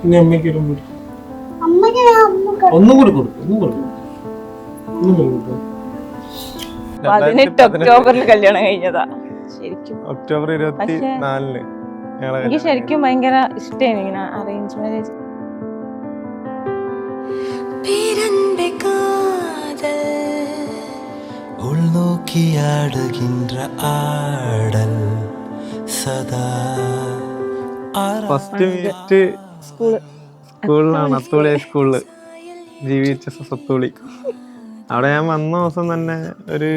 പിന്നെ അമ്മയ്ക്ക് ഒരു മുടി ഒന്നും കൂടി കൊടുക്കും ഒന്നും കൊടുക്കും. ഒന്നും കൂടി കൊടുക്കും. ഒക്ടോബറിൽ കല്യാണം കഴിഞ്ഞതാ. ശരിക്കും. ഒക്ടോബർ എനിക്ക് ശരിക്കും ഭയങ്കര ഇഷ്ടമാണ് ഇങ്ങനെ അറേഞ്ച് മാരേജ് உள்நோக்கியாடுகின்ற ஆடல் ഫസ്റ്റ് മീറ്റ് സ്കൂൾ. സ്കൂളിലാണ്. അത്തോളി. സ്കൂളിൽ G V H S S Atholi അവിടെ ഞാൻ വന്ന ദിവസം തന്നെ ഒരു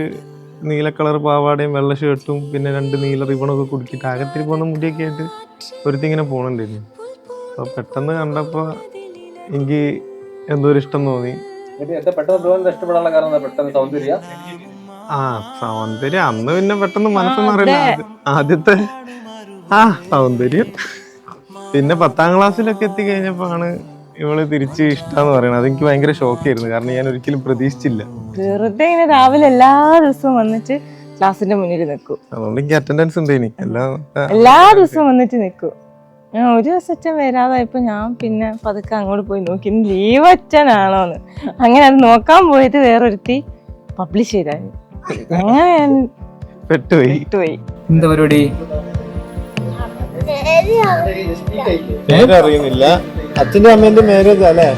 നീല കളർ പാവാടയും വെള്ള ഷർട്ടും പിന്നെ രണ്ട് നീല റിബണൊക്കെ കുടുക്കിയിട്ട് അകത്തിരി പോകുന്ന മുടിയൊക്കെ ആയിട്ട് ഒരുത്തിങ്ങനെ പോകണുണ്ടായിരുന്നു അപ്പോൾ പെട്ടെന്ന് കണ്ടപ്പോൾ എനിക്ക് എന്തോ ഒരു ഇഷ്ടം തോന്നി. ആ സൗന്ദര്യം. അന്ന് പിന്നെ പെട്ടെന്ന് മനസ്സൊന്നും അറിയില്ല. ആദ്യത്തെ ആ സൗന്ദര്യം. പിന്നെ പത്താം ക്ലാസ്സിലൊക്കെ എത്തിക്കഴിഞ്ഞപ്പോ ആണ് ഇവൾ തിരിച്ച് ഇഷ്ടാന്ന് പറയുന്നത്. അതെനിക്ക് ഭയങ്കര ഷോക്കായിരുന്നു. കാരണം ഞാൻ ഒരിക്കലും പ്രതീക്ഷിച്ചില്ല. വെറുതെ ഇങ്ങനെ രാവിലെ എല്ലാ ദിവസവും വന്നിട്ട് ക്ലാസ്സിന്റെ മുന്നിൽ നിൽക്കും. അതുകൊണ്ട് എനിക്ക് അറ്റൻഡൻസ് ഉണ്ട് ഇനി. എല്ലാ എല്ലാ ദിവസവും വന്നിട്ട് നിൽക്കും. ഞാൻ ഒരു ദിവസം വരാതായപ്പോ ഞാൻ പിന്നെ പതുക്കെ അങ്ങോട്ട് പോയി നോക്കി. ലീവ് അച്ഛനാണോന്ന് അങ്ങനെ അത് നോക്കാൻ പോയത് വേറൊരുത്തി പബ്ലിഷ് ചെയ്തായിരുന്നു. അങ്ങനെ ഞാൻ പെട്ടുപോയി. വിട്ടുപോയി എന്താ പരിപാടി? പേരറിയുന്നില്ല. അച്ഛന്റെ അമ്മേന്റെ മേരേജ് അല്ലേ?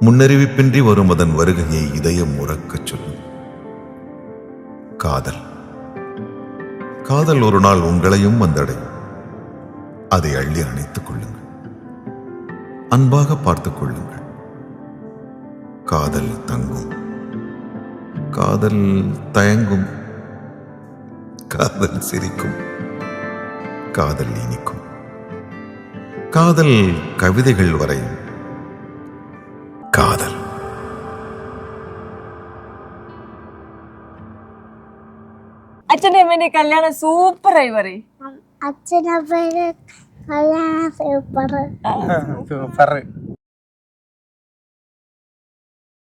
முன்னறிவிப்பின்றி வரும் அதன் வருகையை இதயம் உறக்கச் சொல்லும். காதல். காதல் ஒரு நாள் உங்களையும் வந்தடையும். அதை அள்ளி அணைத்துக் கொள்ளுங்கள். அன்பாக பார்த்துக் கொள்ளுங்கள். காதல் தங்கும். காதல் தயங்கும். காதல் சிரிக்கும். காதல் இனிக்கும். காதல் கவிதைகள் வரையும். അച്ഛന്റെ അമ്മേന്റെ കല്യാണം സൂപ്പറായി പറയും. അച്ഛനെ കല്യാണം സൂപ്പർ സൂപ്പർ